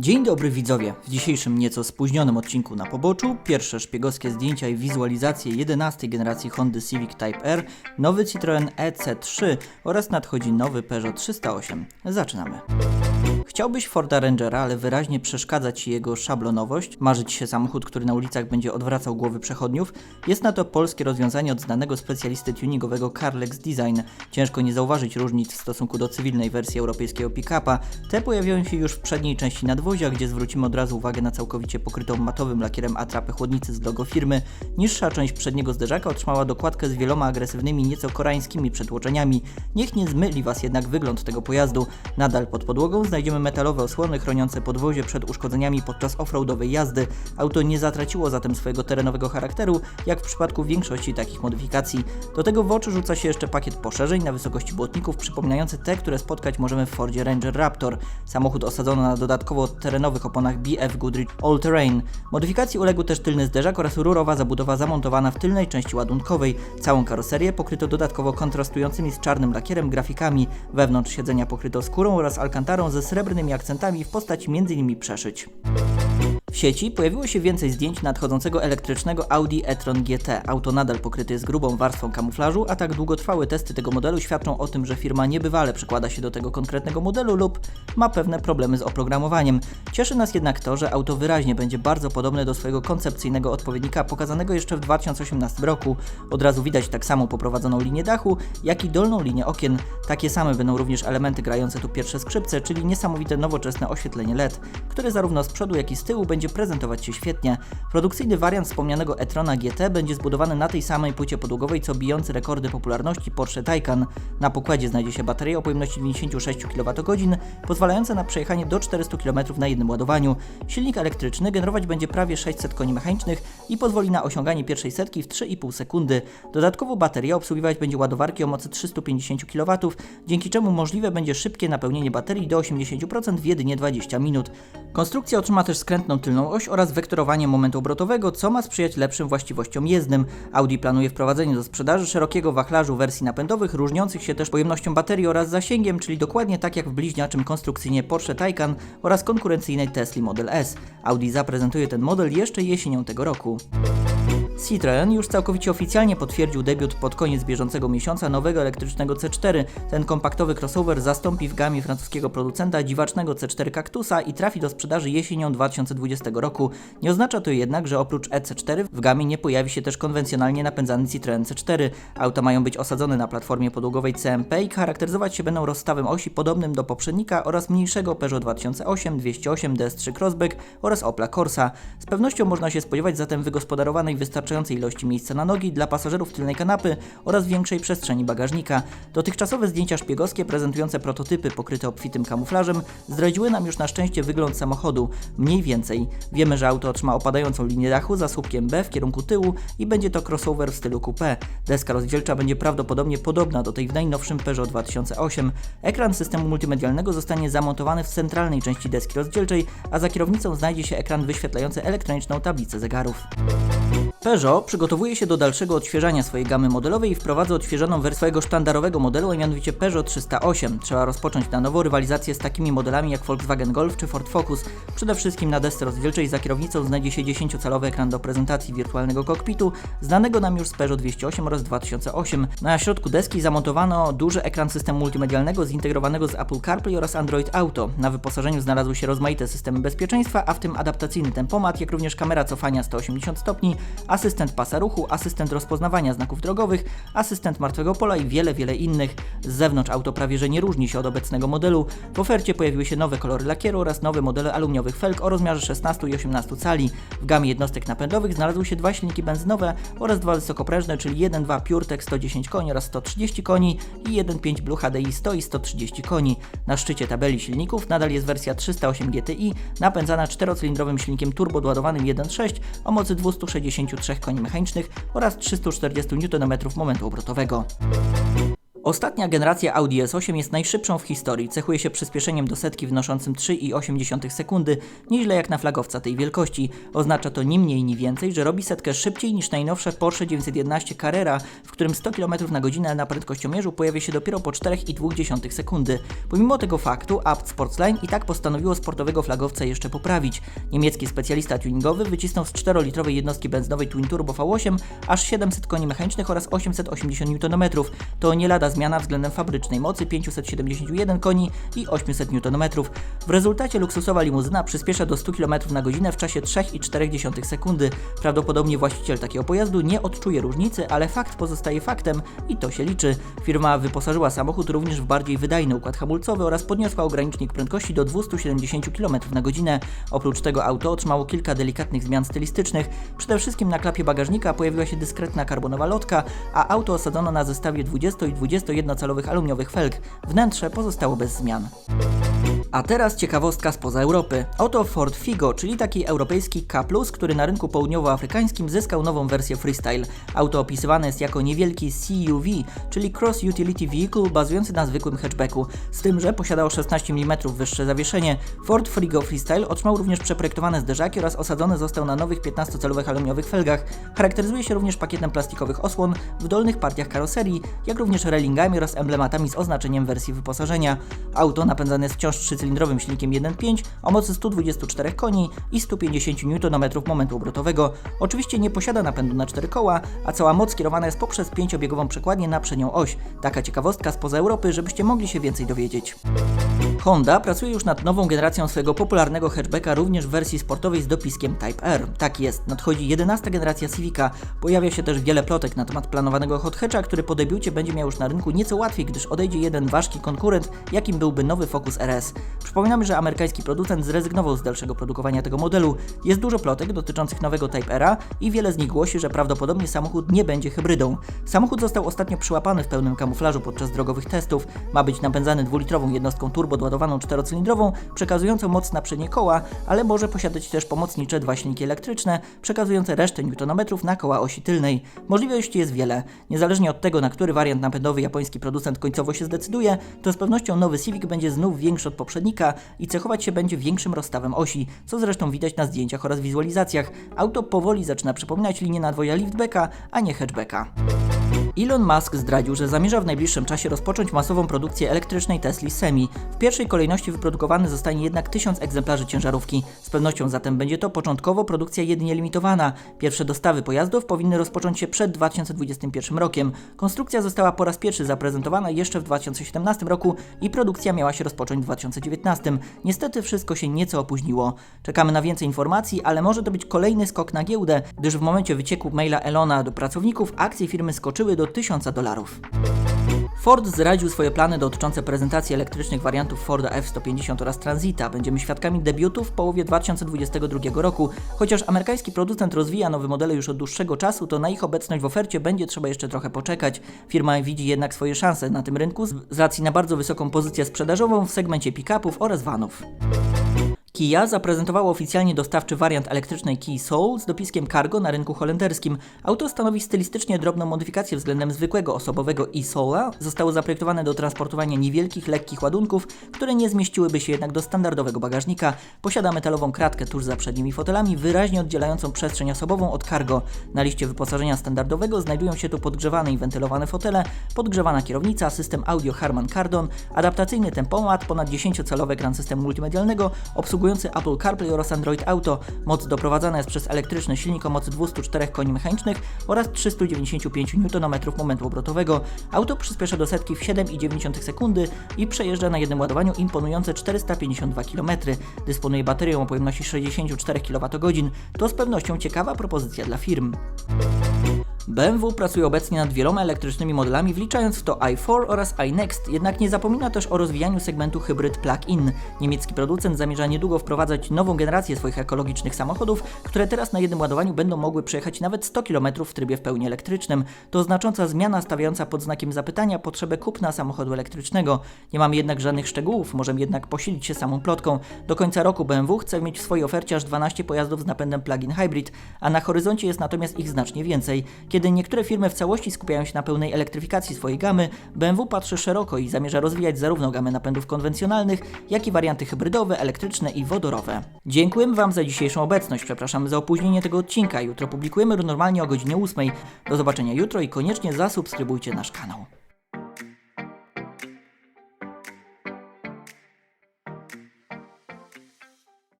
Dzień dobry widzowie. W dzisiejszym nieco spóźnionym odcinku na poboczu pierwsze szpiegowskie zdjęcia i wizualizacje 11 generacji Hondy Civic Type R, nowy Citroen EC3 oraz nadchodzi nowy Peugeot 308. Zaczynamy. Chciałbyś Forda Rangera, ale wyraźnie przeszkadza Ci jego szablonowość, marzyć się samochód, który na ulicach będzie odwracał głowy przechodniów? Jest na to polskie rozwiązanie od znanego specjalisty tuningowego Carlex Design. Ciężko nie zauważyć różnic w stosunku do cywilnej wersji europejskiego pick-upa. Te pojawiają się już w przedniej części nadwozia, gdzie zwrócimy od razu uwagę na całkowicie pokrytą matowym lakierem atrapę chłodnicy z logo firmy. Niższa część przedniego zderzaka otrzymała dokładkę z wieloma agresywnymi, nieco koreańskimi przetłoczeniami. Niech nie zmyli Was jednak wygląd tego pojazdu. Nadal pod podłogą znajdziemy metalowe osłony chroniące podwozie przed uszkodzeniami podczas offroadowej jazdy. Auto nie zatraciło zatem swojego terenowego charakteru, jak w przypadku większości takich modyfikacji. Do tego w oczy rzuca się jeszcze pakiet poszerzeń na wysokości błotników, przypominający te, które spotkać możemy w Fordzie Ranger Raptor. Samochód osadzono na dodatkowo terenowych oponach BF Goodrich All Terrain. Modyfikacji uległ też tylny zderzak oraz rurowa zabudowa zamontowana w tylnej części ładunkowej. Całą karoserię pokryto dodatkowo kontrastującymi z czarnym lakierem grafikami. Wewnątrz siedzenia pokryto skórą oraz alkantarą ze srebrnymi akcentami w postaci m.in. przeszyć. W sieci pojawiło się więcej zdjęć nadchodzącego elektrycznego Audi e-tron GT. Auto nadal pokryte jest grubą warstwą kamuflażu, a tak długotrwałe testy tego modelu świadczą o tym, że firma niebywale przykłada się do tego konkretnego modelu lub ma pewne problemy z oprogramowaniem. Cieszy nas jednak to, że auto wyraźnie będzie bardzo podobne do swojego koncepcyjnego odpowiednika pokazanego jeszcze w 2018 roku. Od razu widać tak samo poprowadzoną linię dachu, jak i dolną linię okien. Takie same będą również elementy grające tu pierwsze skrzypce, czyli niesamowite nowoczesne oświetlenie LED, które zarówno z przodu, jak i z tyłu będzie prezentować się świetnie. Produkcyjny wariant wspomnianego e-trona GT będzie zbudowany na tej samej płycie podłogowej co bijący rekordy popularności Porsche Taycan. Na pokładzie znajdzie się bateria o pojemności 96 kWh, pozwalająca na przejechanie do 400 km na jednym ładowaniu. Silnik elektryczny generować będzie prawie 600 koni mechanicznych i pozwoli na osiąganie pierwszej setki w 3,5 sekundy. Dodatkowo bateria obsługiwać będzie ładowarki o mocy 350 kW, dzięki czemu możliwe będzie szybkie napełnienie baterii do 80% w jedynie 20 minut. Konstrukcja otrzyma też skrętną tylną oś oraz wektorowanie momentu obrotowego, co ma sprzyjać lepszym właściwościom jezdnym. Audi planuje wprowadzenie do sprzedaży szerokiego wachlarzu wersji napędowych, różniących się też pojemnością baterii oraz zasięgiem, czyli dokładnie tak jak w bliźniaczym konstrukcyjnie Porsche Taycan oraz konkurencyjnej Tesla Model S. Audi zaprezentuje ten model jeszcze jesienią tego roku. Citroën już całkowicie oficjalnie potwierdził debiut pod koniec bieżącego miesiąca nowego elektrycznego C4. Ten kompaktowy crossover zastąpi w gamie francuskiego producenta dziwacznego C4 Cactusa i trafi do sprzedaży jesienią 2020 roku. Nie oznacza to jednak, że oprócz EC4 w gamie nie pojawi się też konwencjonalnie napędzany Citroën C4. Auta mają być osadzone na platformie podłogowej CMP i charakteryzować się będą rozstawem osi podobnym do poprzednika oraz mniejszego Peugeot 2008, 208, DS3 Crossback oraz Opla Corsa. Z pewnością można się spodziewać zatem wygospodarowanej wystarczającej ilości miejsca na nogi dla pasażerów tylnej kanapy oraz większej przestrzeni bagażnika. Dotychczasowe zdjęcia szpiegowskie prezentujące prototypy pokryte obfitym kamuflażem zdradziły nam już na szczęście wygląd samochodu. Mniej więcej. Wiemy, że auto otrzyma opadającą linię dachu za słupkiem B w kierunku tyłu i będzie to crossover w stylu coupé. Deska rozdzielcza będzie prawdopodobnie podobna do tej w najnowszym Peugeot 2008. Ekran systemu multimedialnego zostanie zamontowany w centralnej części deski rozdzielczej, a za kierownicą znajdzie się ekran wyświetlający elektroniczną tablicę zegarów. Peugeot przygotowuje się do dalszego odświeżania swojej gamy modelowej i wprowadza odświeżoną wersję swojego sztandarowego modelu, a mianowicie Peugeot 308. Trzeba rozpocząć na nowo rywalizację z takimi modelami jak Volkswagen Golf czy Ford Focus. Przede wszystkim na desce rozdzielczej za kierownicą znajdzie się 10-calowy ekran do prezentacji wirtualnego kokpitu, znanego nam już z Peugeot 208 oraz 2008. Na środku deski zamontowano duży ekran systemu multimedialnego zintegrowanego z Apple CarPlay oraz Android Auto. Na wyposażeniu znalazły się rozmaite systemy bezpieczeństwa, a w tym adaptacyjny tempomat, jak również kamera cofania 180 stopni, asystent pasa ruchu, asystent rozpoznawania znaków drogowych, asystent martwego pola i wiele, wiele innych. Z zewnątrz auto prawie że nie różni się od obecnego modelu. W ofercie pojawiły się nowe kolory lakieru oraz nowe modele aluminiowych felg o rozmiarze 16 i 18 cali. W gamie jednostek napędowych znalazły się dwa silniki benzynowe oraz dwa wysokoprężne, czyli 1.2 PureTech 110 koni oraz 130 koni i 1.5 Blue HDI 100 i 130 koni. Na szczycie tabeli silników nadal jest wersja 308 GTI napędzana czterocylindrowym silnikiem turbo doładowanym 1.6 o mocy 263 koni mechanicznych oraz 340 Nm momentu obrotowego. Ostatnia generacja Audi S8 jest najszybszą w historii, cechuje się przyspieszeniem do setki wynoszącym 3,8 sekundy, nieźle jak na flagowca tej wielkości. Oznacza to ni mniej ni więcej, że robi setkę szybciej niż najnowsze Porsche 911 Carrera, w którym 100 km na godzinę na prędkościomierzu pojawia się dopiero po 4,2 sekundy. Pomimo tego faktu, Abt Sportsline i tak postanowiło sportowego flagowca jeszcze poprawić. Niemiecki specjalista tuningowy wycisnął z 4-litrowej jednostki benzynowej Twin Turbo V8 aż 700 koni mechanicznych oraz 880 Nm. To nie lada zmiana względem fabrycznej mocy 571 koni i 800 Nm. W rezultacie luksusowa limuzyna przyspiesza do 100 km na godzinę w czasie 3,4 sekundy. Prawdopodobnie właściciel takiego pojazdu nie odczuje różnicy, ale fakt pozostaje faktem i to się liczy. Firma wyposażyła samochód również w bardziej wydajny układ hamulcowy oraz podniosła ogranicznik prędkości do 270 km na godzinę. Oprócz tego auto otrzymało kilka delikatnych zmian stylistycznych. Przede wszystkim na klapie bagażnika pojawiła się dyskretna karbonowa lotka, a auto osadzono na zestawie 20 i 21-calowych aluminiowych felg. Wnętrze pozostało bez zmian. A teraz ciekawostka spoza Europy. Oto Ford Figo, czyli taki europejski K+, który na rynku południowoafrykańskim zyskał nową wersję Freestyle. Auto opisywane jest jako niewielki CUV, czyli Cross Utility Vehicle bazujący na zwykłym hatchbacku, z tym, że posiadał 16 mm wyższe zawieszenie. Ford Figo Freestyle otrzymał również przeprojektowane zderzaki oraz osadzony został na nowych 15-calowych aluminiowych felgach. Charakteryzuje się również pakietem plastikowych osłon w dolnych partiach karoserii, jak również railingami oraz emblematami z oznaczeniem wersji wyposażenia. Auto napędzane jest wciąż 3-cylindrowym silnikiem 1.5 o mocy 124 koni i 150 Nm momentu obrotowego. Oczywiście nie posiada napędu na 4 koła, a cała moc kierowana jest poprzez pięciobiegową przekładnię na przednią oś. Taka ciekawostka spoza Europy, żebyście mogli się więcej dowiedzieć. Honda pracuje już nad nową generacją swojego popularnego hatchbacka również w wersji sportowej z dopiskiem Type R. Tak jest, nadchodzi 11 generacja Civica. Pojawia się też wiele plotek na temat planowanego hot hatcha, który po debiucie będzie miał już na rynku nieco łatwiej, gdyż odejdzie jeden ważki konkurent, jakim byłby nowy Focus RS. Przypominamy, że amerykański producent zrezygnował z dalszego produkowania tego modelu. Jest dużo plotek dotyczących nowego Type R i wiele z nich głosi, że prawdopodobnie samochód nie będzie hybrydą. Samochód został ostatnio przyłapany w pełnym kamuflażu podczas drogowych testów. Ma być napędzany dwulitrową jednostką turbo doładowaną czterocylindrową, przekazującą moc na przednie koła, ale może posiadać też pomocnicze dwa silniki elektryczne, przekazujące resztę newtonometrów na koła osi tylnej. Możliwości jest wiele. Niezależnie od tego, na który wariant napędowy japoński producent końcowo się zdecyduje, to z pewnością nowy Civic będzie znów większy od poprzednika i cechować się będzie większym rozstawem osi, co zresztą widać na zdjęciach oraz wizualizacjach. Auto powoli zaczyna przypominać linię nadwoja liftbacka, a nie hatchbacka. Elon Musk zdradził, że zamierza w najbliższym czasie rozpocząć masową produkcję elektrycznej Tesli Semi. W pierwszej kolejności wyprodukowany zostanie jednak 1000 egzemplarzy ciężarówki. Z pewnością zatem będzie to początkowo produkcja jedynie limitowana. Pierwsze dostawy pojazdów powinny rozpocząć się przed 2021 rokiem. Konstrukcja została po raz pierwszy zaprezentowana jeszcze w 2017 roku i produkcja miała się rozpocząć w 2019. Niestety wszystko się nieco opóźniło. Czekamy na więcej informacji, ale może to być kolejny skok na giełdę, gdyż w momencie wycieku maila Elona do pracowników akcje firmy skoczyły do 1000 dolarów. Ford zdradził swoje plany dotyczące prezentacji elektrycznych wariantów Forda F-150 oraz Transita. Będziemy świadkami debiutu w połowie 2022 roku. Chociaż amerykański producent rozwija nowe modele już od dłuższego czasu, to na ich obecność w ofercie będzie trzeba jeszcze trochę poczekać. Firma widzi jednak swoje szanse na tym rynku z racji na bardzo wysoką pozycję sprzedażową w segmencie pick-upów oraz vanów. Kia zaprezentowało oficjalnie dostawczy wariant elektrycznej Kia Soul z dopiskiem Cargo na rynku holenderskim. Auto stanowi stylistycznie drobną modyfikację względem zwykłego osobowego e-Soula. Zostało zaprojektowane do transportowania niewielkich, lekkich ładunków, które nie zmieściłyby się jednak do standardowego bagażnika. Posiada metalową kratkę tuż za przednimi fotelami, wyraźnie oddzielającą przestrzeń osobową od cargo. Na liście wyposażenia standardowego znajdują się tu podgrzewane i wentylowane fotele, podgrzewana kierownica, system audio Harman Kardon, adaptacyjny tempomat, ponad 10-calowy ekran systemu multimedialnego, obsługujący Apple CarPlay oraz Android Auto. Moc doprowadzana jest przez elektryczny silnik o mocy 204 koni mechanicznych oraz 395 Nm momentu obrotowego. Auto przyspiesza do setki w 7,9 sekundy i przejeżdża na jednym ładowaniu imponujące 452 km. Dysponuje baterią o pojemności 64 kWh. To z pewnością ciekawa propozycja dla firm. BMW pracuje obecnie nad wieloma elektrycznymi modelami, wliczając w to i4 oraz iNext, jednak nie zapomina też o rozwijaniu segmentu hybryd plug-in. Niemiecki producent zamierza niedługo wprowadzać nową generację swoich ekologicznych samochodów, które teraz na jednym ładowaniu będą mogły przejechać nawet 100 km w trybie w pełni elektrycznym. To znacząca zmiana stawiająca pod znakiem zapytania potrzebę kupna samochodu elektrycznego. Nie mamy jednak żadnych szczegółów, możemy jednak posilić się samą plotką. Do końca roku BMW chce mieć w swojej ofercie aż 12 pojazdów z napędem plug-in hybrid, a na horyzoncie jest natomiast ich znacznie więcej. Kiedy Kiedy niektóre firmy w całości skupiają się na pełnej elektryfikacji swojej gamy, BMW patrzy szeroko i zamierza rozwijać zarówno gamę napędów konwencjonalnych, jak i warianty hybrydowe, elektryczne i wodorowe. Dziękujemy Wam za dzisiejszą obecność, przepraszamy za opóźnienie tego odcinka. Jutro publikujemy normalnie o godzinie 8. Do zobaczenia jutro i koniecznie zasubskrybujcie nasz kanał.